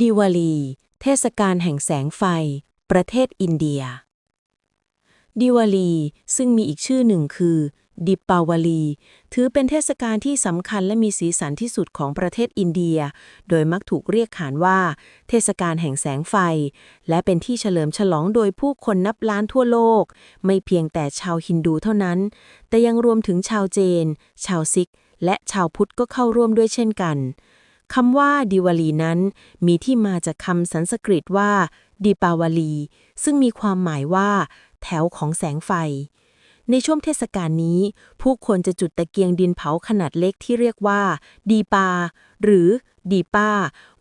ดิวาลี เทศกาลแห่งแสงไฟ ประเทศอินเดีย ดิวาลี ซึ่งมีอีกชื่อหนึ่งคือ ดิปาวาลี ถือเป็นเทศกาลที่สำคัญและมีสีสันที่สุดของประเทศอินเดีย โดยมักถูกเรียกขานว่า เทศกาลแห่งแสงไฟ และเป็นที่เฉลิมฉลองโดยผู้คนนับล้านทั่วโลก ไม่เพียงแต่ชาวฮินดูเท่านั้น แต่ยังรวมถึงชาวเจน ชาวซิก และชาวพุทธก็เข้าร่วมด้วยเช่นกัน คำว่าดิวาลีนั้น มีที่มาจากคำสันสกฤตว่าดิปาวลี ซึ่งมีความหมายว่า แถวของแสงไฟ ในช่วงเทศกาลนี้ ผู้คนจะจุดตะเกียงดินเผาขนาดเล็กที่เรียกว่าดีปา หรือดีป้า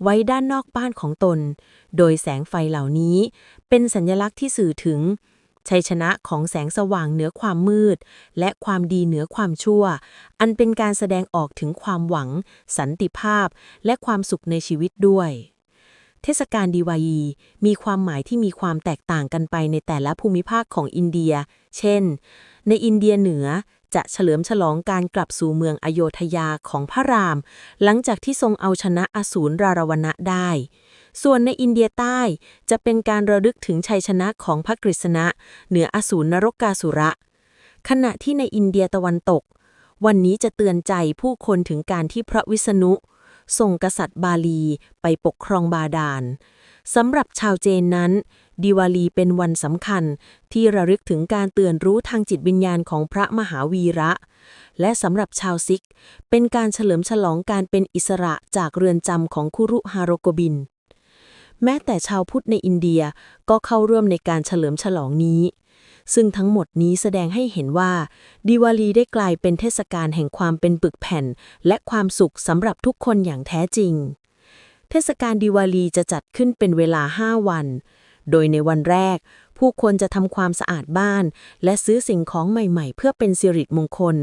ไว้ด้านนอกบ้านของตน โดยแสงไฟเหล่านี้ เป็นสัญลักษณ์ที่สื่อถึง ชัยชนะของแสงสว่างเหนือความมืด และความดีเหนือความชั่ว อันเป็นการแสดงออกถึงความหวัง สันติภาพ และความสุขในชีวิตด้วย เทศกาลดีวายีมีความหมายที่มีความแตกต่างกันไปในแต่ละภูมิภาคของอินเดีย เช่น ในอินเดียเหนือจะเฉลิมฉลองการกลับสู่เมืองอโยธยาของพระราม หลังจากที่ทรงเอาชนะอสูรรารวณะได้ ส่วนในอินเดียใต้จะเป็นการระลึกถึงชัยชนะของพระกฤษณะ เหนืออสูรนรกกาสุระ ขณะที่ในอินเดียตะวันตก วันนี้จะเตือนใจผู้คนถึงการที่พระวิษณุส่งกษัตริย์บาลีไปปกครองบาดาลสำหรับชาวเจนนั้นดิวาลีเป็นวันสำคัญที่ระลึกถึงการเตือนรู้ทางจิตวิญญาณของพระมหาวีระ และสำหรับชาวซิก เป็นการเฉลิมฉลองการเป็นอิสระจากเรือนจำของคุรุฮารโกบิน แม้แต่ชาวพุทธในอินเดียก็เข้าร่วมในการเฉลิมฉลองนี้ ซึ่งทั้งหมดนี้แสดงให้เห็นว่าดิวาลีได้กลายเป็นเทศกาลแห่งความเป็นปึกแผ่น และความสุขสำหรับทุกคนอย่างแท้จริง เทศกาลดิวาลีจะจัดขึ้นเป็นเวลา 5 วัน โดยในวันแรก ผู้คนจะทำความสะอาดบ้าน และซื้อสิ่งของใหม่ ๆ เพื่อเป็นสิริมงคล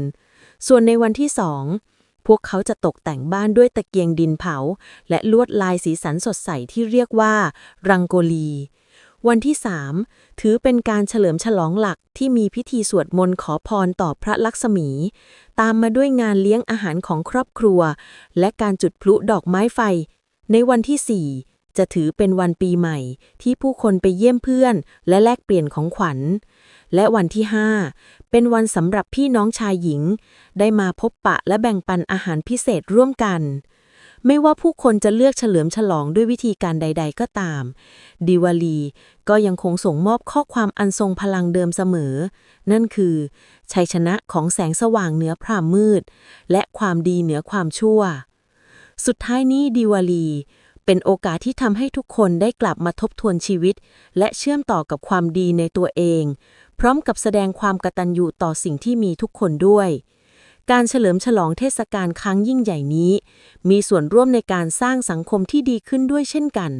ส่วนในวันที่สอง พวกเขาจะตกแต่งบ้านด้วยตะเกียงดินเผา และลวดลายสีสันสดใสที่เรียกว่า รังโกลี วันที่3ถือเป็นการเฉลิมฉลองหลักที่มีพิธีสวดมนต์ขอพรต่อพระลักษมี ตามมาด้วยงานเลี้ยงอาหารของครอบครัว และการจุดพลุดอกไม้ไฟ ในวันที่4 จะถือเป็นวันปีใหม่ ที่ผู้คนไปเยี่ยมเพื่อน และแลกเปลี่ยนของขวัญ และวันที่ 5 เป็นวันสำหรับพี่น้องชายหญิง ได้มาพบปะและแบ่งปันอาหารพิเศษร่วมกัน ไม่ว่าผู้คนจะเลือกเฉลิมฉลองด้วยวิธีการใด ๆ ก็ตามดิวาลีก็ยังคงส่งมอบข้อความอันทรงพลังเดิมเสมอ นั่นคือ ชัยชนะของแสงสว่างเหนือพรามมืด และความดีเหนือความชั่ว สุดท้ายนี้ดิวาลี เป็นโอกาสที่ทำให้ทุกคนได้กลับมาทบทวนชีวิต และเชื่อมต่อกับความดีในตัวเอง พร้อมกับแสดงความกตัญญูต่อสิ่งที่มีทุกคนด้วย การเฉลิมฉลองเทศกาลครั้งยิ่งใหญ่นี้ มีส่วนร่วมในการสร้างสังคมที่ดีขึ้นด้วยเช่นกัน